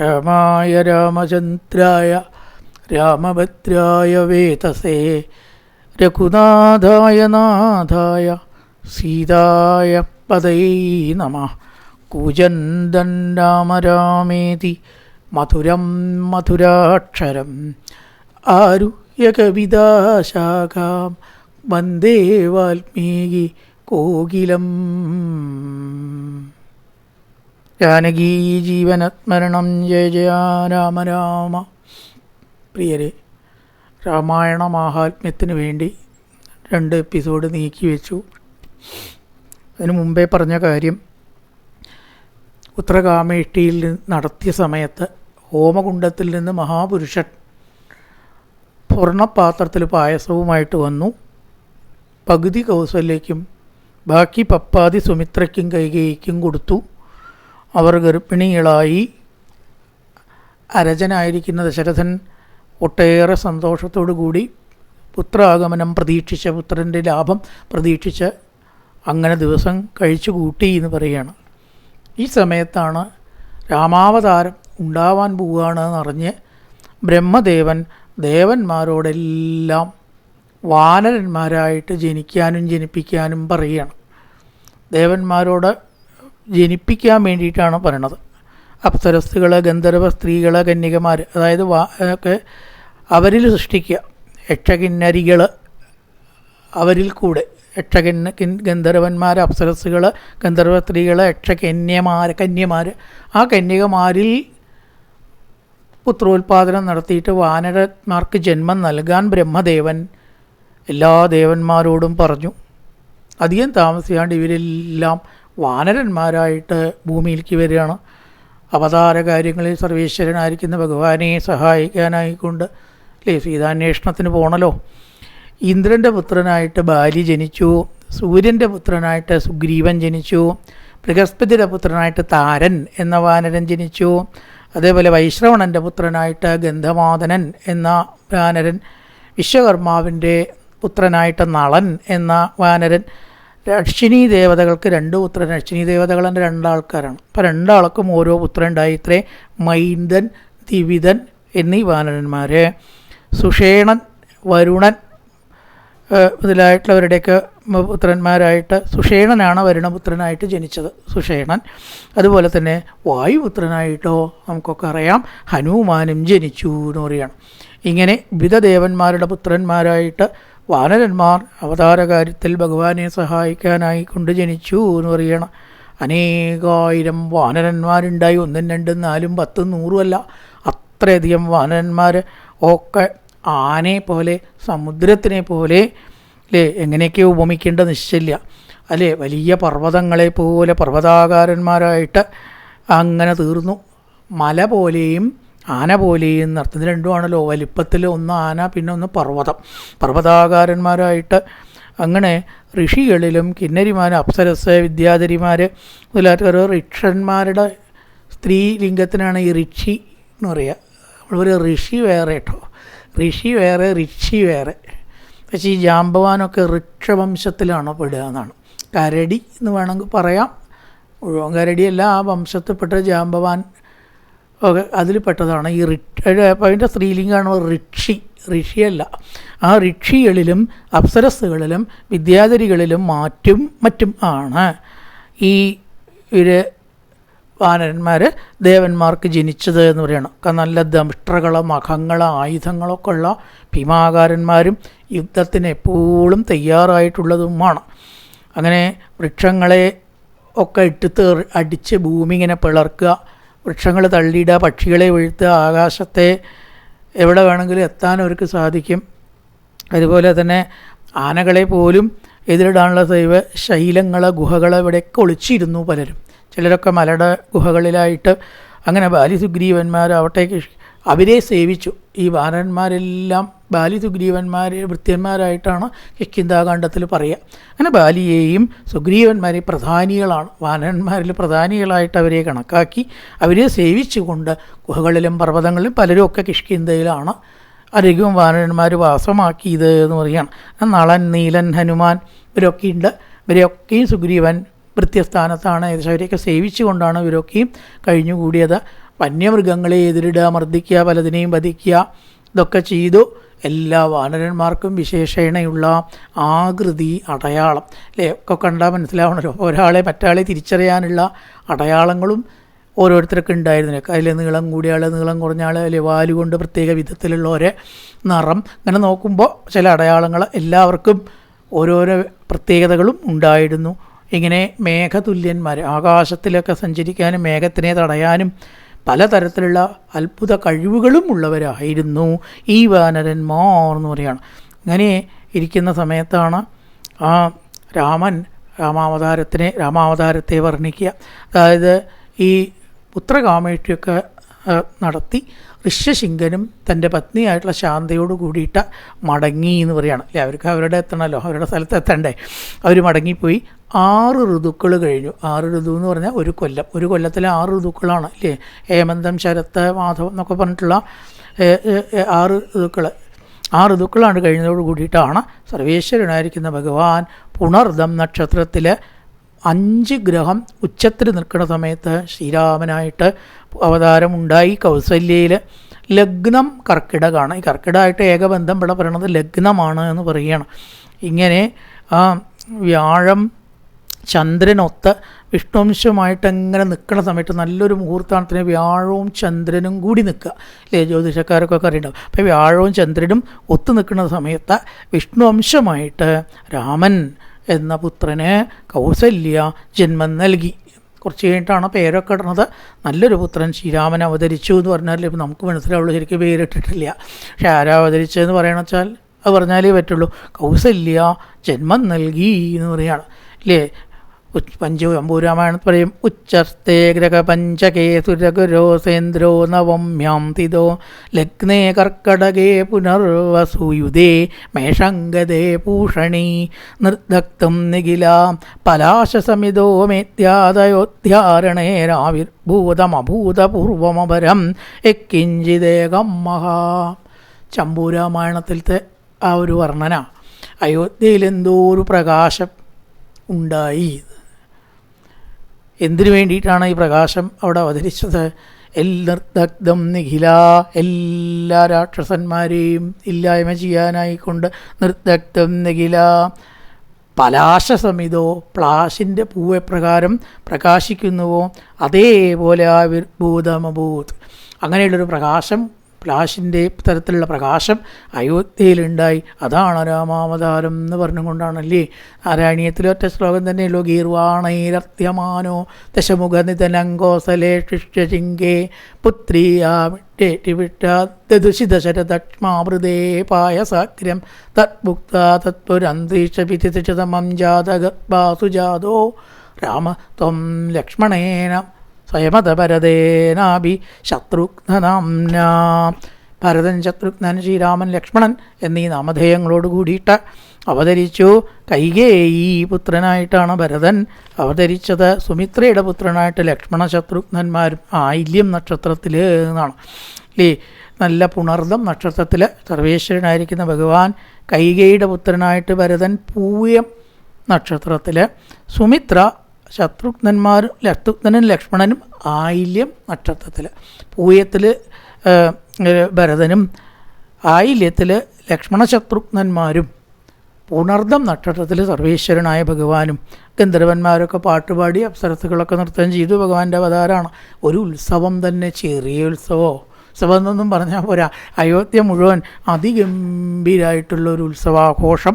രാമായ രാമചന്ദ്രായ രാമഭദ്രായ വേതസേ രഘുനാഥായ നാഥായ സീതായ പദൈ നമ കൂജന്തൻ രാമ രാമേതി മധുരം മധുരാക്ഷരം ആരുയകവിതാശാഖാം വന്ദേ വാൽമീകി കോകിലം. ജാനകീ ജീവനസ്മരണം ജയ ജയ രാമ രാമ. പ്രിയരെ രാമായണ മാഹാത്മ്യത്തിന് വേണ്ടി രണ്ട് എപ്പിസോഡ് നീക്കി വെച്ചു. അതിനു മുമ്പേ പറഞ്ഞ കാര്യം ഉത്തരകാമേഷ്ടിയിൽ നടത്തിയ സമയത്ത് ഹോമകുണ്ടത്തിൽ നിന്ന് മഹാപുരുഷൻ സ്വർണപാത്രത്തിൽ പായസവുമായിട്ട് വന്നു. പകുതി കൗസല്യയ്ക്കും ബാക്കി പപ്പാതി സുമിത്രയ്ക്കും കൈകേയിക്കും കൊടുത്തു. അവർ ഗർഭിണികളായി അരജനായിരിക്കുന്ന ദശരഥൻ ഒട്ടേറെ കൂടി പുത്രാഗമനം പ്രതീക്ഷിച്ച പുത്രന്റെ ലാഭം പ്രതീക്ഷിച്ച് അങ്ങനെ ദിവസം കഴിച്ചു കൂട്ടി എന്ന് പറയുകയാണ് ഈ സമയത്താണ് രാമാവതാരം ഉണ്ടാവാൻ പോവുകയാണെന്ന് അറിഞ്ഞ് ബ്രഹ്മദേവൻ ദേവന്മാരോടെല്ലാം വാനരന്മാരായിട്ട് ജനിക്കാനും ജനിപ്പിക്കാനും പറയുകയാണ് ദേവന്മാരോട് ജനിപ്പിക്കാൻ വേണ്ടിയിട്ടാണ് പറയണത്. അപ്സരസ്തുകൾ ഗന്ധർവ സ്ത്രീകൾ കന്യകമാർ അതായത് വാ ഒക്കെ അവരിൽ സൃഷ്ടിക്കുക. യക്ഷകിന്നരികൾ അവരിൽ കൂടെ. യക്ഷകന്യ ഗന്ധർവന്മാർ അപ്സരസ്സുകൾ ഗന്ധർവ സ്ത്രീകൾ യക്ഷകന്യമാർ കന്യമാർ ആ കന്യകമാരിൽ പുത്രോത്പാദനം നടത്തിയിട്ട് വാനരന്മാർക്ക് ജന്മം നൽകാൻ ബ്രഹ്മദേവൻ എല്ലാ ദേവന്മാരോടും പറഞ്ഞു. അധികം താമസിയാണ്ട് ഇവരെല്ലാം വാനരന്മാരായിട്ട് ഭൂമിയിലേക്ക് വരികയാണ്. അവതാര കാര്യങ്ങളിൽ സർവേശ്വരനായിരിക്കുന്ന ഭഗവാനെ സഹായിക്കാനായിക്കൊണ്ട് അല്ലേ സീതാന്വേഷണത്തിന് പോകണല്ലോ ഇന്ദ്രന്റെ പുത്രനായിട്ട് ബാലി ജനിച്ചു സൂര്യന്റെ പുത്രനായിട്ട് സുഗ്രീവൻ ജനിച്ചു ബൃഹസ്പതിയുടെ പുത്രനായിട്ട് താരൻ എന്ന വാനരൻ ജനിച്ചു അതേപോലെ വൈശ്രവണന്റെ പുത്രനായിട്ട് ഗന്ധമാദനൻ എന്ന വാനരൻ വിശ്വകർമാവിന്റെ പുത്രനായിട്ട് നളൻ എന്ന വാനരൻ അശ്വിനി ദേവതകൾക്ക് രണ്ട് പുത്രൻ അശ്വിനി എന്റെ രണ്ടാൾക്കാരാണ്. അപ്പോൾ രണ്ടാൾക്കും ഓരോ പുത്രൻ ഉണ്ടായി ഇത്രേ മൈന്ദൻ ദിവിതൻ എന്നീ വാനരന്മാർ സുഷേണൻ വരുണൻ മുതലായിട്ടുള്ളവരുടെയൊക്കെ പുത്രന്മാരായിട്ട് സുഷേണനാണ് വരുണപുത്രനായിട്ട് ജനിച്ചത്. സുഷേണൻ. അതുപോലെ തന്നെ വായുപുത്രനായിട്ടോ നമുക്കൊക്കെ അറിയാം. ഹനുമാനും ജനിച്ചു എന്ന് പറയുകയാണ്. ഇങ്ങനെ വിധദേവന്മാരുടെ പുത്രന്മാരായിട്ട് വാനരന്മാർ അവതാരകാര്യത്തിൽ ഭഗവാനെ സഹായിക്കാനായി കൊണ്ട് ജനിച്ചു എന്ന് പറയണം. അനേകായിരം വാനരന്മാരുണ്ടായി. ഒന്നും രണ്ടും നാലും പത്തും നൂറുമല്ല അത്രയധികം വാനരന്മാർ ഒക്കെ ആനയെ പോലെ സമുദ്രത്തിനെ പോലെ അല്ലേ എങ്ങനെയൊക്കെയോ ഉപമിക്കേണ്ട നിശ്ചയില്ല. അല്ലേ വലിയ പർവതങ്ങളെ പോലെ പർവതാകാരന്മാരായിട്ട് അങ്ങനെ തീർന്നു. മല പോലെയും ആന പോലെ അർത്ഥം. ഇത് രണ്ടുമാണല്ലോ. വലിപ്പത്തിൽ ഒന്ന് ആന പിന്നെ ഒന്ന് പർവതം. പർവതാകാരന്മാരായിട്ട് അങ്ങനെ ഋഷികളിലും കിന്നരിമാർ അപ്സരസ് വിദ്യാധരിമാർ മുതലായിട്ട് ഋക്ഷന്മാരുടെ സ്ത്രീലിംഗത്തിനാണ് ഈ ഋഷി എന്ന് പറയുക ഒരു ഋഷി വേറെ കേട്ടോ. ഋഷി വേറെ ഋഷി വേറെ. പക്ഷേ ഈ ജാമ്പവാനൊക്കെ ഋക്ഷവംശത്തിലാണ് പെടുക എന്നാണ്. കരടി എന്ന് വേണമെങ്കിൽ പറയാം. മുഴുവൻ കരടിയല്ല ആ വംശത്തിൽപ്പെട്ട ജാമ്പവാൻ ഒക്കെ അതിൽ പെട്ടതാണ്. ഈ അപ്പോൾ അതിന്റെ സ്ത്രീലിംഗമാണ് ഋഷി. ഋഷിയല്ല. ആ ഋഷികളിലും അപ്സരസ്സുകളിലും വിദ്യാധരികളിലും മാറ്റും മറ്റും ആണ്. ഈ ഒരു വാനരന്മാർ ദേവന്മാർക്ക് ജനിച്ചത് എന്ന് പറയണം. നല്ല ദംഷ്ട്രകൾ മഖങ്ങളോ ആയുധങ്ങളൊക്കെ ഉള്ള ഭീമാകാരന്മാരും യുദ്ധത്തിന് എപ്പോഴും തയ്യാറായിട്ടുള്ളതുമാണ്. അങ്ങനെ വൃക്ഷങ്ങളെ ഒക്കെ ഇട്ടിത്ത് അടിച്ച് ഭൂമി ഇങ്ങനെ പിളർക്കുക വൃക്ഷങ്ങൾ തള്ളിയിടുക പക്ഷികളെ വീഴ്ത്തുക ആകാശത്തെ എവിടെ വേണമെങ്കിലും എത്താൻ അവർക്ക് സാധിക്കും. അതുപോലെ തന്നെ ആനകളെ പോലും എതിരിടാനുള്ള ദൈവ ശൈലങ്ങൾ ഗുഹകൾ ഇവിടെയൊക്കെ ഒളിച്ചിരുന്നു പലരും. ചിലരൊക്കെ മലയുടെ ഗുഹകളിലായിട്ട് അങ്ങനെ ബാലിസുഗ്രീവന്മാരാവട്ടെ അവരെ സേവിച്ചു. ഈ വാനന്മാരെല്ലാം ബാലിസുഗ്രീവന്മാർ വൃത്യന്മാരായിട്ടാണ് കിഷ്കിന്താകാണ്ഡത്തിൽ പറയുക. അങ്ങനെ ബാലിയെയും സുഗ്രീവന്മാരെ പ്രധാനികളാണ് വാനന്മാരിൽ പ്രധാനികളായിട്ട് അവരെ കണക്കാക്കി അവരെ സേവിച്ചുകൊണ്ട് ഗുഹകളിലും പർവതങ്ങളിലും പലരും ഒക്കെ കിഷ്കിന്തയിലാണ് അധികവും വാനന്മാർ വാസമാക്കിയത് എന്ന് പറയുകയാണ്. നളൻ നീലൻ ഹനുമാൻ ഇവരൊക്കെ ഉണ്ട്. ഇവരെയൊക്കെയും സുഗ്രീവൻ വൃത്യസ്ഥാനത്താണ് ഏകദേശം അവരെയൊക്കെ സേവിച്ചുകൊണ്ടാണ് ഇവരൊക്കെയും കഴിഞ്ഞുകൂടിയത്. വന്യമൃഗങ്ങളെ എതിരിടുക മർദ്ദിക്കുക പലതിനെയും വധിക്കുക ഇതൊക്കെ ചെയ്തു. എല്ലാ വാനരന്മാർക്കും വിശേഷണയുള്ള ആകൃതി അടയാളം. അല്ലേ ഒക്കെ കണ്ടാൽ മനസ്സിലാവണമല്ലോ ഒരാളെ മറ്റാളെ തിരിച്ചറിയാനുള്ള അടയാളങ്ങളും ഓരോരുത്തർക്ക് ഉണ്ടായിരുന്നു അതിലെ നീളം കൂടിയ ആൾ നീളം കുറഞ്ഞ ആൾ അല്ലെ വാലുകൊണ്ട് പ്രത്യേക വിധത്തിലുള്ള ഒരേ നിറം. അങ്ങനെ നോക്കുമ്പോൾ ചില അടയാളങ്ങൾ എല്ലാവർക്കും ഓരോരോ പ്രത്യേകതകളും ഉണ്ടായിരുന്നു. ഇങ്ങനെ മേഘതുല്യന്മാർ ആകാശത്തിലൊക്കെ സഞ്ചരിക്കാനും മേഘത്തിനെ തടയാനും പലതരത്തിലുള്ള അത്ഭുത കഴിവുകളും ഉള്ളവരായിരുന്നു ഈ വാനരന്മാർ എന്ന് പറയുകയാണ് അങ്ങനെ ഇരിക്കുന്ന സമയത്താണ് ആ രാമൻ രാമാവതാരത്തിനെ രാമാവതാരത്തെ വർണിക്കുക. അതായത് ഈ പുത്രകാമേഷ്ടിയൊക്കെ നടത്തി ഋഷ്യശിങ്കനും തന്റെ പത്നിയായിട്ടുള്ള ശാന്തയോട് കൂടിയിട്ട് മടങ്ങി എന്ന് പറയുകയാണ് അല്ലേ? അവർക്ക് അവരുടെ എത്തണമല്ലോ അവരുടെ സ്ഥലത്ത് എത്തണ്ടേ? അവർ മടങ്ങിപ്പോയി. ആറ് ഋതുക്കൾ കഴിഞ്ഞു. ആറ് ഋതു എന്ന് പറഞ്ഞാൽ ഒരു കൊല്ലം. ഒരു കൊല്ലത്തിലെ ആറ് ഋതുക്കളാണ്. അല്ലേ? ഹേമന്തം ശരത്ത് മാധവം എന്നൊക്കെ പറഞ്ഞിട്ടുള്ള ആറ് ഋതുക്കൾ ആ ഋതുക്കളാണ് കഴിഞ്ഞതോട് കൂടിയിട്ടാണ് സർവേശ്വരനായിരിക്കുന്ന ഭഗവാൻ പുണർദം നക്ഷത്രത്തിൽ അഞ്ച് ഗ്രഹം ഉച്ചത്തിൽ നിൽക്കുന്ന സമയത്ത് ശ്രീരാമനായിട്ട് അവതാരമുണ്ടായി കൗസല്യയിൽ ലഗ്നം കർക്കിടകമാണ് ഈ കർക്കിടകമായിട്ട് ഏകബന്ധം ഇവിടെ പറയണത് ലഗ്നമാണ് എന്ന് പറയുകയാണ്. ഇങ്ങനെ ആ വ്യാഴം ചന്ദ്രനൊത്ത് വിഷ്ണുവംശമായിട്ട് എങ്ങനെ നിൽക്കുന്ന സമയത്ത് നല്ലൊരു മുഹൂർത്താണത്തിന് വ്യാഴവും ചന്ദ്രനും കൂടി നിൽക്കുക. അല്ലേ? ജ്യോതിഷക്കാരൊക്കെ അറിയണ്ടാവും അപ്പോൾ വ്യാഴവും ചന്ദ്രനും ഒത്തു നിൽക്കുന്ന സമയത്ത് വിഷ്ണുവംശമായിട്ട് രാമൻ എന്ന പുത്രന് കൗസല്യ ജന്മം നൽകി. കുറച്ച് കഴിഞ്ഞിട്ടാണ് പേരൊക്കെ ഇടുന്നത് നല്ലൊരു പുത്രൻ ശ്രീരാമൻ അവതരിച്ചു എന്ന് പറഞ്ഞാൽ ഇപ്പം നമുക്ക് മനസ്സിലാവുള്ളൂ ശരിക്കും പേരിട്ടിട്ടില്ല. പക്ഷെ ആരാ അവതരിച്ചതെന്ന് പറയണ വെച്ചാൽ അത് പറഞ്ഞാലേ പറ്റുള്ളൂ. കൗസല്യ ജന്മം നൽകി എന്ന് പറയുകയാണ്. ഉച്ച് പഞ്ച അമ്പൂരാമായണത്തിൽ പറയും. ഉച്ചസ്തേ ഗ്രഹ പഞ്ചകേ സുരഗുരോസേന്ദ്രോ നവമ്യാം തിതോ ലഗ്നേ കർക്കടകേ പുനർവസൂയുധേ മേഷങ്കദേ പൂഷണി. നിർദക്തം നിഖിലാം പലാശസമിതോ മേത്യാദയോദ്ധാരണേരാവിർഭൂതമഭൂതപൂർവമപരം എക്കിഞ്ചിതേകം മഹാ. ചമ്പൂരാമായണത്തിലത്തെ ആ ഒരു വർണന അയോധ്യയിൽ എന്തോ ഒരു പ്രകാശം ഉണ്ടായി. എന്തിനു വേണ്ടിയിട്ടാണ് ഈ പ്രകാശം അവിടെ അവതരിച്ചത്? എല്ലർദഗ്ധം നിഖില. എല്ലാ രാക്ഷസന്മാരെയും ഇല്ലായ്മ ചെയ്യാനായിക്കൊണ്ട് നിർദഗ്ധം നിഖില. പലാശസമിതോ പ്ലാശിന്റെ പൂവെപ്രകാരം പ്രകാശിക്കുന്നുവോ അതേപോലെ ആവിർഭൂതമഭൂത് അങ്ങനെയുള്ളൊരു പ്രകാശം പ്ലാശിന്റെ തരത്തിലുള്ള പ്രകാശം അയോധ്യയിലുണ്ടായി. അതാണ് രാമാവതാരം എന്ന് പറഞ്ഞുകൊണ്ടാണല്ലേ? നാരായണീയത്തിലെ ഒറ്റ ശ്ലോകം തന്നെയല്ലോ ഗീർവാണൈരത്യമാനോ ദശമുഖനിധനങ്കോസലേ ശിഷ്യചിങ്കേ പായസാഗ്രം വിട്ടാദുഷിതശരദക്ഷ്മാമൃതേ പായസാഗ്രം തത്മുക്ത ജാതക ബാസുജാതോ രാമ ത്വം ലക്ഷ്മണേന സ്വയമതപരതേനാഭി ശത്രുഘ്നനാംന ഭരതൻ ശത്രുഘ്നൻ ശ്രീരാമൻ ലക്ഷ്മണൻ എന്നീ നാമധേയങ്ങളോട് കൂടിയിട്ട് അവതരിച്ചു. കൈകേയി പുത്രനായിട്ടാണ് ഭരതൻ അവതരിച്ചത്. സുമിത്രയുടെ പുത്രനായിട്ട് ലക്ഷ്മണ ശത്രുഘ്നന്മാരും ആയില്യം നക്ഷത്രത്തിൽ എന്നാണ് അല്ലേ നല്ല പുണർദം നക്ഷത്രത്തിൽ സർവേശ്വരനായിരിക്കുന്ന ഭഗവാൻ കൈകേയുടെ പുത്രനായിട്ട് ഭരതൻ പൂയം നക്ഷത്രത്തിൽ സുമിത്ര ശത്രുഘ്നന്മാർ ശത്രുഘ്നനും ലക്ഷ്മണനും ആയില്യം നക്ഷത്രത്തിൽ പൂയത്തിൽ ഭരതനും ആയില്യത്തിൽ ലക്ഷ്മണ ശത്രുഘ്നന്മാരും പുണർദം നക്ഷത്രത്തിൽ സർവേശ്വരനായ ഭഗവാനും ഗന്ധർവന്മാരൊക്കെ പാട്ടുപാടി അപ്സരസുകളൊക്കെ നൃത്തം ചെയ്തു ഭഗവാന്റെ അവതാരമാണ് ഒരു ഉത്സവം തന്നെ ചെറിയ ഉത്സവമോ ഉത്സവം എന്നൊന്നും പറഞ്ഞാൽ പോരാ. അയോധ്യ മുഴുവൻ അതിഗംഭീരായിട്ടുള്ള ഒരു ഉത്സവാഘോഷം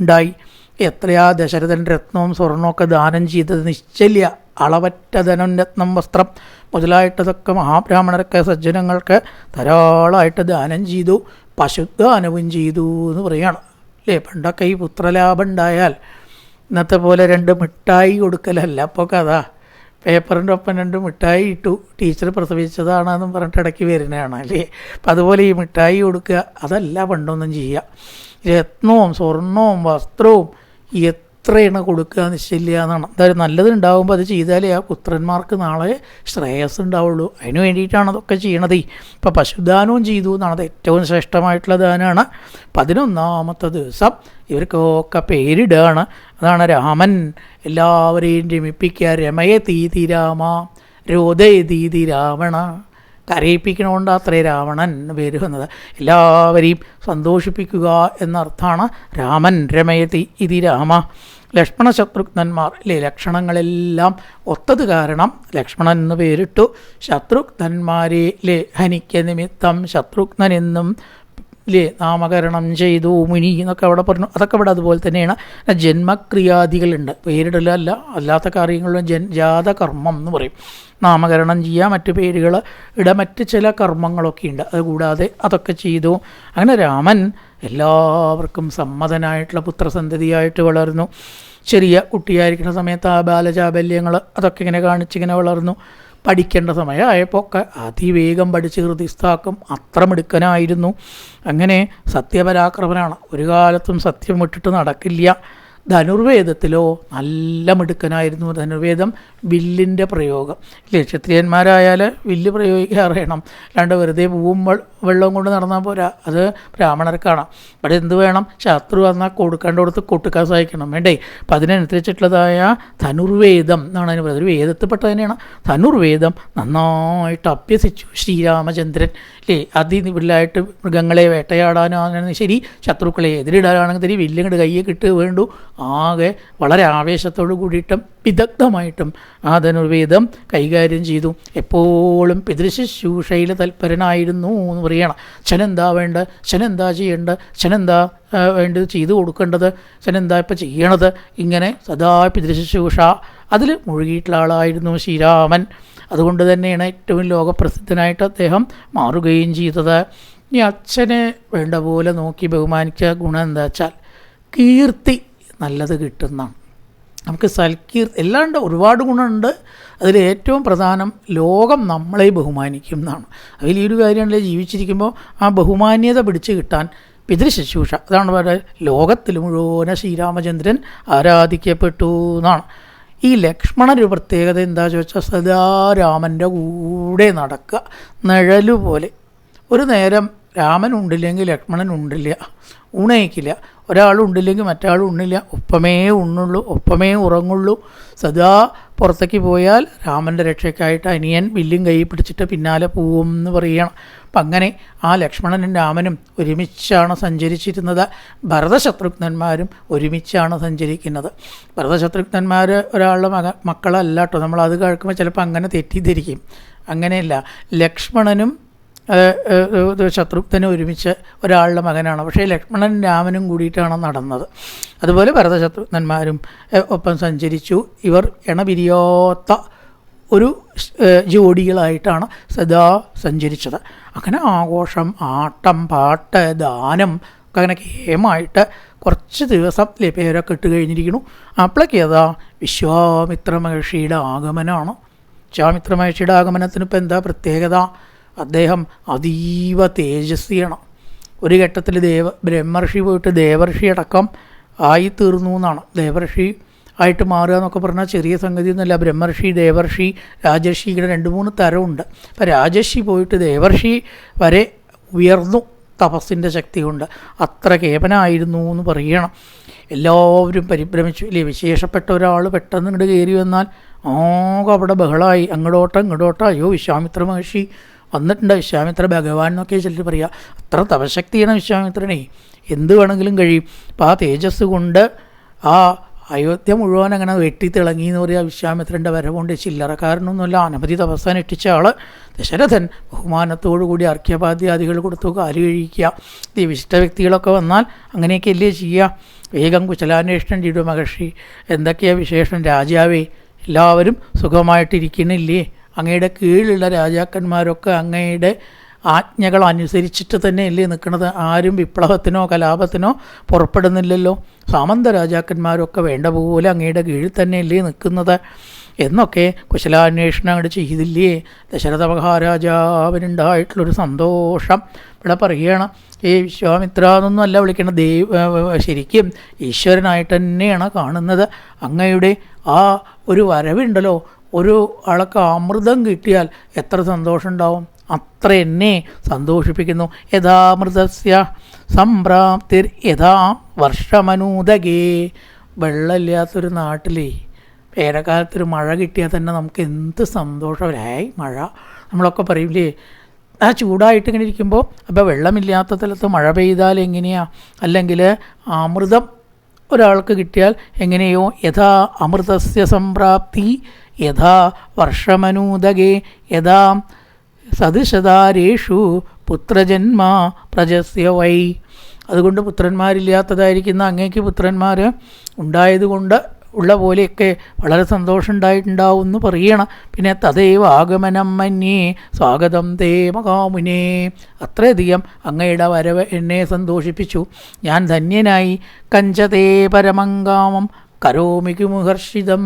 ഉണ്ടായി. എത്രയാ ദശരഥൻ രത്നവും സ്വർണമൊക്കെ ദാനം ചെയ്തത്? നിശ്ചല്യ. അളവറ്റ ധനം രത്നം വസ്ത്രം മുതലായിട്ടതൊക്കെ മഹാബ്രാഹ്മണരൊക്കെ സജ്ജനങ്ങൾക്ക് ധാരാളമായിട്ട് ദാനം ചെയ്തു. പശുദാനവും ചെയ്തു എന്ന് പറയുകയാണ്. അല്ലേ? പണ്ടൊക്കെ ഈ പുത്രലാഭം ഉണ്ടായാൽ ഇന്നത്തെ പോലെ രണ്ട് മിഠായി കൊടുക്കലല്ല. അപ്പോൾ കഥ. പേപ്പറിന്റെ ഒപ്പം രണ്ട് മിഠായി ഇട്ടു. ടീച്ചർ പ്രസവിച്ചതാണെന്നും പറഞ്ഞിട്ട് ഇടയ്ക്ക് വരുന്നതാണ്. അല്ലേ? അപ്പം അതുപോലെ ഈ മിഠായി കൊടുക്കുക അതല്ല പണ്ടൊന്നും ചെയ്യുക. രത്നവും സ്വർണവും വസ്ത്രവും എത്രയാണ് കൊടുക്കുക നിശ്ചയില്ല എന്നാണ്. എന്തായാലും നല്ലതുണ്ടാകുമ്പോൾ അത് ചെയ്താലേ ആ പുത്രന്മാർക്ക് നാളെ ശ്രേയസ് ഉണ്ടാവുള്ളൂ. അതിന് വേണ്ടിയിട്ടാണ് അതൊക്കെ ചെയ്യണത്. ഇപ്പം പശുദാനവും ചെയ്തു എന്നാണ്. അത് ഏറ്റവും ശ്രേഷ്ഠമായിട്ടുള്ള ദാനമാണ് പതിനൊന്നാമത്തെ ദിവസം ഇവർക്കൊക്കെ പേരിടുകയാണ് അതാണ് രാമൻ എല്ലാവരെയും രമിപ്പിക്കുക. രമയ തീതി രാമ രോദയ തീതി രാവണ. കരയിപ്പിക്കണോണ്ട് അത്രേ രാവണൻ പേര് വന്നത് എല്ലാവരെയും സന്തോഷിപ്പിക്കുക എന്നർത്ഥമാണ് രാമൻ രമയതി ഇതി രാമ. ലക്ഷ്മണ ശത്രുഘ്നന്മാർ അല്ലേ ലക്ഷണങ്ങളെല്ലാം ഒത്തത് കാരണം ലക്ഷ്മണൻ എന്ന് പേരിട്ടു. ശത്രുഘ്നന്മാരെ ലേ ഹനിക്ക നിമിത്തം ശത്രുഘ്നൻ എന്നും ഇല്ലേ നാമകരണം ചെയ്തു. മുനി എന്നൊക്കെ അവിടെ പറഞ്ഞു. അതൊക്കെ ഇവിടെ അതുപോലെ തന്നെയാണ്. ജന്മക്രിയാദികളുണ്ട്. പേരിടലല്ല അല്ലാത്ത കാര്യങ്ങളിലും ജൻ ജാതകർമ്മം എന്ന് പറയും. നാമകരണം ചെയ്യുക മറ്റു പേരുകൾ ഇട മറ്റ് ചില കർമ്മങ്ങളൊക്കെ ഉണ്ട്. അതുകൂടാതെ അതൊക്കെ ചെയ്തു. അങ്ങനെ രാമൻ എല്ലാവർക്കും സമ്മതനായിട്ടുള്ള പുത്രസന്തതിയായിട്ട് വളർന്നു. ചെറിയ കുട്ടിയായിരിക്കുന്ന സമയത്ത് ആ ബാലചാബല്യങ്ങൾ അതൊക്കെ ഇങ്ങനെ കാണിച്ചിങ്ങനെ വളർന്നു. പഠിക്കേണ്ട സമയമായപ്പോൾ ഒക്കെ അതിവേഗം പഠിച്ച് ഹൃദിസ്ഥാക്കും അത്ര മിടുക്കനായിരുന്നു. അങ്ങനെ സത്യപരാക്രമനാണ്. ഒരു കാലത്തും സത്യം വിട്ടിട്ട് നടക്കില്ല. ധനുർവേദത്തിലോ നല്ല മിടുക്കനായിരുന്നു ധനുർവേദം വില്ലിന്റെ പ്രയോഗം. ഇല്ലേ ക്ഷത്രിയന്മാരായാൽ വില്ല് പ്രയോഗിക്കാറിയണം അല്ലാണ്ട് വെറുതെ പൂവും വെള്ളം വെള്ളവും കൊണ്ട് നടന്നാൽ പോരാ. അത് ബ്രാഹ്മണർക്കാണ് ഇവിടെ എന്ത് വേണം? ശത്രു വന്നാൽ കൊടുക്കേണ്ട കൊടുത്ത് കൊട്ടുക്കാൻ സഹായിക്കണം. വേണ്ടേ? അപ്പം അതിനനുസരിച്ചിട്ടുള്ളതായ ധനുർവേദം എന്നാണ് അതിന് പറയുന്നത്. ഒരു വേദത്തിൽപ്പെട്ട തന്നെയാണ്. ധനുർവേദം നന്നായിട്ട് അഭ്യസിച്ചു. ശ്രീരാമചന്ദ്രൻ അല്ലേ അതിവില്ലായിട്ട് മൃഗങ്ങളെ വേട്ടയാടാനാണെങ്കിലും ശരി ശത്രുക്കളെ എതിരിടാനാണെങ്കിൽ ശരി വില്ലങ്ങട് കയ്യെ കിട്ടുക വേണ്ടു ആകെ വളരെ ആവേശത്തോടു കൂടിയിട്ടും വിദഗ്ധമായിട്ടും ആ ധനുർവേദം കൈകാര്യം ചെയ്തു. എപ്പോഴും പിതൃശുശ്രൂഷയിൽ തൽപരനായിരുന്നു എന്ന് പറയണം. അച്ഛനെന്താ വേണ്ട? അച്ഛനെന്താ ചെയ്യേണ്ട? ആ, വേണ്ടത് ചെയ്തു കൊടുക്കേണ്ടത്? അച്ഛനെന്താ ഇപ്പം ചെയ്യണത്? ഇങ്ങനെ സദാ പിതൃശുശ്രൂഷ. അതിൽ മുഴുകിയിട്ടുള്ള ആളായിരുന്നു ശ്രീരാമൻ. അതുകൊണ്ട് തന്നെയാണ് ഏറ്റവും ലോകപ്രസിദ്ധനായിട്ട് അദ്ദേഹം മാറുകയും ചെയ്തത്. ഇനി അച്ഛനെ വേണ്ട പോലെ നോക്കി ബഹുമാനിച്ച ഗുണം എന്താ വെച്ചാൽ കീർത്തി. നല്ലത് കിട്ടുന്നതാണ്. നമുക്ക് സൽക്കീർ എല്ലാണ്ട് ഒരുപാട് ഗുണമുണ്ട്. അതിൽ ഏറ്റവും പ്രധാനം ലോകം നമ്മളെ ബഹുമാനിക്കും എന്നാണ് അതിൽ ഈ ഒരു കാര്യമാണല്ലേ ജീവിച്ചിരിക്കുമ്പോൾ ആ ബഹുമാന്യത പിടിച്ചു കിട്ടാൻ പിതൃശുശ്രൂഷ. അതാണ് പറയുന്നത് ലോകത്തിൽ മുഴുവൻ ശ്രീരാമചന്ദ്രൻ ആരാധിക്കപ്പെട്ടു എന്നാണ്. ഈ ലക്ഷ്മണൻ ഒരു പ്രത്യേകത എന്താ ചോദിച്ചാൽ സദാ രാമന്റെ കൂടെ നടക്കുക. നിഴലുപോലെ. ഒരു നേരം രാമൻ ഉണ്ടില്ലെങ്കിൽ ലക്ഷ്മണൻ ഉണ്ടില്ല ഊണയിക്കില്ല ഒരാളുണ്ടില്ലെങ്കിൽ മറ്റാളും ഉണ്ണില്ല. ഒപ്പമേ ഉണ്ണുള്ളൂ ഒപ്പമേ ഉറങ്ങുള്ളൂ. സദാ പുറത്തേക്ക് പോയാൽ രാമന്റെ രക്ഷയ്ക്കായിട്ട് അനിയൻ വില്ലും കൈ പിടിച്ചിട്ട് പിന്നാലെ പോവും എന്ന് പറയണം. അപ്പം അങ്ങനെ ആ ലക്ഷ്മണനും രാമനും ഒരുമിച്ചാണ് സഞ്ചരിച്ചിരുന്നത്. ഭരതശത്രുഘ്നന്മാരും ഒരുമിച്ചാണ് സഞ്ചരിക്കുന്നത്. ഭരതശത്രുഘ്നന്മാർ ഒരാളുടെ മക മക്കളല്ല കേട്ടോ. അത് കേൾക്കുമ്പോൾ ചിലപ്പോൾ അങ്ങനെ തെറ്റിദ്ധരിക്കും. അങ്ങനെയല്ല. ലക്ഷ്മണനും ഏഹ്, ഇത് ഒരുമിച്ച് ഒരാളുടെ മകനാണ്. പക്ഷേ ലക്ഷ്മണൻ രാമനും കൂടിയിട്ടാണ് നടന്നത്. അതുപോലെ ഭരതശത്രുഘ്നന്മാരും ഒപ്പം സഞ്ചരിച്ചു. ഇവർ ഇണപിരിയാത്ത ഒരു ജോഡികളായിട്ടാണ് സദാ സഞ്ചരിച്ചത്. അങ്ങനെ ആഘോഷം ആട്ടം പാട്ട് ദാനം ഒക്കെ അങ്ങനെ കേമായിട്ട് കുറച്ച് ദിവസം പേരൊക്കെ ഇട്ട് കഴിഞ്ഞിരിക്കുന്നു അപ്പോഴേക്ക് ഏതാ വിശ്വാമിത്ര മഹർഷിയുടെ ആഗമനമാണ് വിശ്വാമിത്ര മഹർഷിയുടെ ആഗമനത്തിന് എന്താ പ്രത്യേകത? അദ്ദേഹം അതീവ തേജസ്വിയാണ്. ഒരു ഘട്ടത്തിൽ ദേവ ബ്രഹ്മർഷി പോയിട്ട് ദേവർഷി അടക്കം ആയി തീർന്നു എന്നാണ്. ദേവർഷി ആയിട്ട് മാറുക എന്നൊക്കെ പറഞ്ഞാൽ ചെറിയ സംഗതി ഒന്നുമല്ല. ബ്രഹ്മർഷി ദേവർഷി രാജർഷി ഇങ്ങനെ രണ്ട് മൂന്ന് തരമുണ്ട്. അപ്പം രാജർഷി പോയിട്ട് ദേവർഷി വരെ ഉയർന്നു തപസ്സിന്റെ ശക്തി കൊണ്ട് അത്ര കേപനായിരുന്നു എന്ന് പറയണം. എല്ലാവരും പരിഭ്രമിച്ചു. ഇല്ലേ വിശേഷപ്പെട്ട ഒരാൾ പെട്ടെന്ന് ഇങ്ങോട്ട് കയറി വന്നാൽ ആകെ അവിടെ ബഹളമായി അങ്ങോട്ടോട്ടോ ഇങ്ങോട്ടോട്ടോ അയ്യോ വിശ്വാമിത്ര മഹർഷി വന്നിട്ടുണ്ട് വിശ്വാമിത്ര ഭഗവാൻ എന്നൊക്കെ ചിലർ പറയുക അത്ര തപശക്തിയാണ് വിശ്വാമിത്രനെ. എന്ത് വേണമെങ്കിലും കഴിയും. അപ്പം ആ തേജസ് കൊണ്ട് ആ അയോധ്യ മുഴുവൻ അങ്ങനെ വെട്ടിത്തിളങ്ങി എന്ന് പറയുക വിശ്വാമിത്രന്റെ വരവുകൊണ്ട് ചില്ലറക്കാരനൊന്നുമല്ല അനവധി തപസ്സാൻ ഇട്ടിച്ച ആൾ ദശരഥൻ ബഹുമാനത്തോടു കൂടി അർഘ്യപാദ്യാദികൾ കൊടുത്തു കാൽ കഴിക്കുക ഈ വിശിഷ്ട വ്യക്തികളൊക്കെ വന്നാൽ അങ്ങനെയൊക്കെ അല്ലേ ചെയ്യുക വേഗം കുശലാന്വേഷണം ചെയ്തു മഹർഷി. എന്തൊക്കെയാണ് വിശേഷം? രാജാവേ എല്ലാവരും സുഖമായിട്ടിരിക്കണില്ലേ? അങ്ങയുടെ കീഴിലുള്ള രാജാക്കന്മാരൊക്കെ അങ്ങയുടെ ആജ്ഞകൾ അനുസരിച്ചിട്ട് തന്നെയല്ലേ നിൽക്കുന്നത്. ആരും വിപ്ലവത്തിനോ കലാപത്തിനോ പുറപ്പെടുന്നില്ലല്ലോ. സാമന്ത രാജാക്കന്മാരൊക്കെ വേണ്ട പോലെ അങ്ങയുടെ കീഴിൽ തന്നെയല്ലേ നിൽക്കുന്നത്. എന്നൊക്കെ കുശലാന്വേഷണം അങ്ങോട്ട് ചെയ്തില്ലേ? ദശരഥ മഹാരാജാവിനുണ്ടായിട്ടുള്ളൊരു സന്തോഷം. ഇവിടെ പറയുകയാണ് ഈ വിശ്വാമിത്ര എന്നൊന്നും അല്ല വിളിക്കണം ദൈവ ശരിക്കും ഈശ്വരനായിട്ട് തന്നെയാണ് കാണുന്നത്. അങ്ങയുടെ ആ ഒരു വരവുണ്ടല്ലോ. ഒരു ആൾക്ക് അമൃതം കിട്ടിയാൽ എത്ര സന്തോഷം ഉണ്ടാവും? അത്ര എന്നെ സന്തോഷിപ്പിക്കുന്നു. യഥാമൃതസ്യ സംപ്രാപ്തിർ യഥാ വർഷമനൂതകേ വെള്ളമില്ലാത്തൊരു നാട്ടിലേ വേനൽക്കാലത്തൊരു മഴ കിട്ടിയാൽ തന്നെ നമുക്ക് എന്ത് സന്തോഷമായി മഴ. നമ്മളൊക്കെ പറയില്ലേ ആ ചൂടായിട്ട് ഇങ്ങനെ ഇരിക്കുമ്പോൾ അപ്പോൾ വെള്ളമില്ലാത്ത സ്ഥലത്ത് മഴ പെയ്താൽ എങ്ങനെയാണ് അല്ലെങ്കിൽ അമൃതം ഒരാൾക്ക് കിട്ടിയാൽ എങ്ങനെയോ യഥാ അമൃതസ്യ സംപ്രാപ്തി യഥാ വർഷമനൂദകേ യഥാ സദൃശതാരേഷു പുത്രജന്മ പ്രജസ്യ വൈ. അതുകൊണ്ട് പുത്രന്മാരില്ലാത്തതായിരിക്കുന്ന അങ്ങേക്ക് പുത്രന്മാർ ഉണ്ടായതുകൊണ്ട് ഉള്ള പോലെയൊക്കെ വളരെ സന്തോഷം ഉണ്ടായിട്ടുണ്ടാവും എന്ന് പറയണം പിന്നെ തദൈവ ആഗമനം മന്യേ സ്വാഗതം തേ മകാമുനേ അത്രയധികം അങ്ങയുടെ വരവ് എന്നെ സന്തോഷിപ്പിച്ചു. ഞാൻ ധന്യനായി. കഞ്ചതേ പരമങ്കാമം കരോമികു മുഹർഷിതം.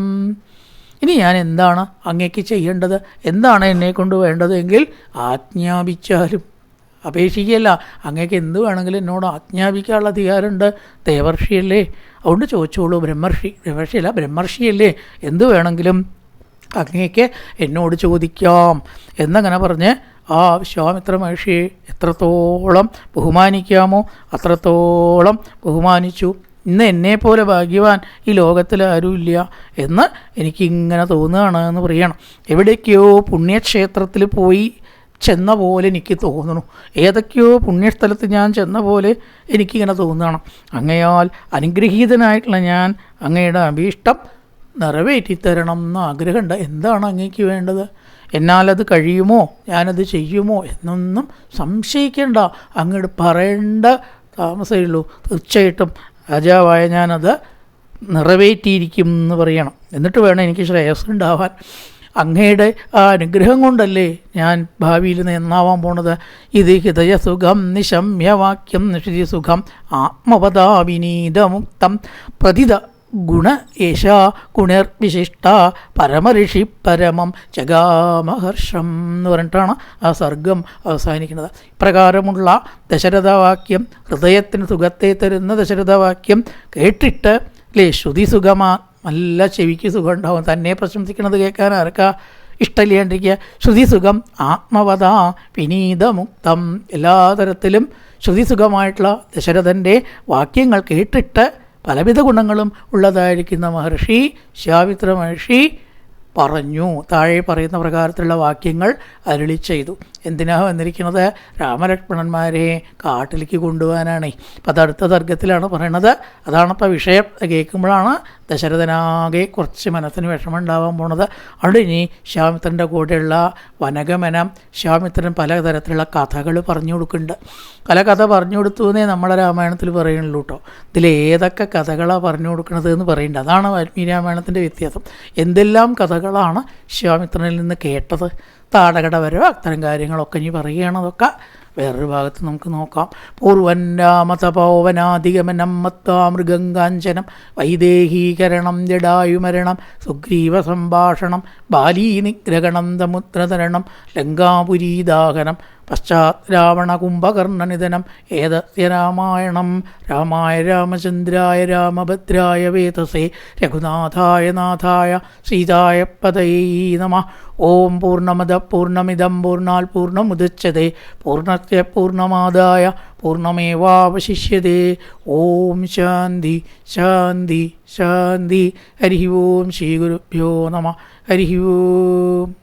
ഇനി ഞാൻ എന്താണ് അങ്ങേക്ക് ചെയ്യേണ്ടത്? എന്താണ് എന്നെ കൊണ്ട് വേണ്ടതെങ്കിൽ ആജ്ഞാപിച്ചാലും. അപേക്ഷിക്കുകയല്ല അങ്ങേക്ക് എന്ത് വേണമെങ്കിലും എന്നോട് ആജ്ഞാപിക്കാനുള്ള അധികാരമുണ്ട്. ദേവർഷിയല്ലേ? അതുകൊണ്ട് ചോദിച്ചോളൂ ബ്രഹ്മർഷി ബ്രഹ്മർഷിയല്ല ബ്രഹ്മർഷിയല്ലേ? എന്ത് വേണമെങ്കിലും അങ്ങേക്ക് എന്നോട് ചോദിക്കാം. എന്നങ്ങനെ പറഞ്ഞ് ആ വിശ്വാമിത്ര മഹർഷിയെ എത്രത്തോളം ബഹുമാനിക്കാമോ അത്രത്തോളം ബഹുമാനിച്ചു. ഇന്ന് എന്നെപ്പോലെ ഭാഗ്യവാൻ ഈ ലോകത്തിൽ ആരുമില്ല എന്ന് എനിക്കിങ്ങനെ തോന്നുകയാണ് എന്ന് പറയണം. എവിടേക്കോ പുണ്യക്ഷേത്രത്തിൽ പോയി ചെന്ന പോലെ എനിക്ക് തോന്നുന്നു. ഏതൊക്കെയോ പുണ്യസ്ഥലത്ത് ഞാൻ ചെന്ന പോലെ എനിക്കിങ്ങനെ തോന്നുകയാണ്. അങ്ങയാൽ അനുഗ്രഹീതനായിട്ടുള്ള ഞാൻ അങ്ങയുടെ അഭീഷ്ടം നിറവേറ്റിത്തരണം എന്ന് ആഗ്രഹമുണ്ട്. എന്താണ് അങ്ങേക്ക് വേണ്ടത്? എന്നാലത് കഴിയുമോ? ഞാനത് ചെയ്യുമോ? എന്നൊന്നും സംശയിക്കേണ്ട. അങ്ങോട്ട് പറയേണ്ട താമസമേ ഉള്ളൂ. തീർച്ചയായിട്ടും രാജാവായ ഞാനത് നിറവേറ്റിയിരിക്കും എന്ന് പറയണം. എന്നിട്ട് വേണം എനിക്ക് ശ്രേയസ് ഉണ്ടാവാൻ. അങ്ങയുടെ ആ അനുഗ്രഹം കൊണ്ടല്ലേ ഞാൻ ഭാവിയിൽ നന്നാവാൻ പോണത്? ഇത് ഹൃദയസുഖം നിശമ്യവാക്യം നിഷിതി സുഖം ആത്മപദാവിനീതമുക്തം പ്രതിത ഗുണ യേശ ഗുണർവിശിഷ്ട പരമഋഷി പരമം ജഗാമഹർഷം എന്ന് പറഞ്ഞിട്ടാണ് ആ സർഗം അവസാനിക്കുന്നത്. ഇപ്രകാരമുള്ള ദശരഥവാക്യം ഹൃദയത്തിന് സുഖത്തെ തരുന്ന ദശരഥവാക്യം കേട്ടിട്ട് അല്ലേ ശ്രുതി സുഖമാ നല്ല ചെവിക്ക് സുഖം ഉണ്ടാവും തന്നെ പ്രശംസിക്കുന്നത് കേൾക്കാൻ ആർക്കാ? ഇഷ്ടമില്ലാണ്ടിരിക്കുക. ശ്രുതി സുഖം ആത്മവത വിനീതമുക്തം. എല്ലാ തരത്തിലും ശ്രുതി സുഖമായിട്ടുള്ള ദശരഥന്റെ വാക്യങ്ങൾ കേട്ടിട്ട് പലവിധ ഗുണങ്ങളും ഉള്ളതായിരിക്കുന്ന മഹർഷി ശാവിത്ര മഹർഷി പറഞ്ഞു. താഴെ പറയുന്ന പ്രകാരത്തിലുള്ള വാക്യങ്ങൾ അരുളി ചെയ്തു. എന്തിനാ വന്നിരിക്കുന്നത്? രാമലക്ഷ്മണന്മാരെ കാട്ടിലേക്ക് കൊണ്ടുപോകാനാണ്. അപ്പം അത് അടുത്ത സർഗത്തിലാണ് പറയണത്. അതാണിപ്പോൾ വിഷയം. കേൾക്കുമ്പോഴാണ് ദശരഥനാകെ കുറച്ച് മനസ്സിന് വിഷമം ഉണ്ടാവാൻ പോണത്. അവിടെ ഇനി ശ്യാമിത്രന്റെ കൂടെയുള്ള വനഗമനം ശ്യാമിത്രൻ പലതരത്തിലുള്ള കഥകൾ പറഞ്ഞു കൊടുക്കുന്നുണ്ട്. പല കഥ പറഞ്ഞു കൊടുത്തു എന്നേ നമ്മളെ രാമായണത്തിൽ പറയുന്നുള്ളൂ കേട്ടോ. ഇതിൽ ഏതൊക്കെ കഥകളാണ് പറഞ്ഞു കൊടുക്കുന്നത് എന്ന് പറയുന്നുണ്ട്. അതാണ് വാൽമീകി രാമായണത്തിന്റെ വ്യത്യാസം. എന്തെല്ലാം കഥകളാണ് ശ്യാമിത്രനിൽ നിന്ന് കേട്ടത്? താടകട വരവ് അത്തരം കാര്യങ്ങളൊക്കെ ഇനി പറയുകയാണതൊക്കെ. വേറൊരു ഭാഗത്ത് നമുക്ക് നോക്കാം. പൂർവന്നാമതപോവനാധിഗമനം മത്താ മൃഗങ്കാഞ്ചനം വൈദേഹീകരണം ജഡായുമരണം സുഗ്രീവ സംഭാഷണം ബാലീ നിഗ്രഹണം ലങ്കാപുരീദാഹനം പശ്ചാത് രാവണ കുംഭകർണനിധനം ഏതസ്യ രാമായണം? രാമായ രാമചന്ദ്രായ രാമഭദ്രായ വേതസേ. രഘുനാഥായ നാഥായ സീതായ പതയേ നമ. ഓം പൂർണമത പൂർണമിതം പൂർണാൽ പൂർണമുദച്യത്തെ പൂർണത്തെ പൂർണമാദായ പൂർണമേവാവശിഷ്യതേ ഓം ശാന്തി ശാന്തി ശാന്തി. ഹരി ഓം ശ്രീ ഗുരുഭ്യോ നമ. ഹരി ഓം.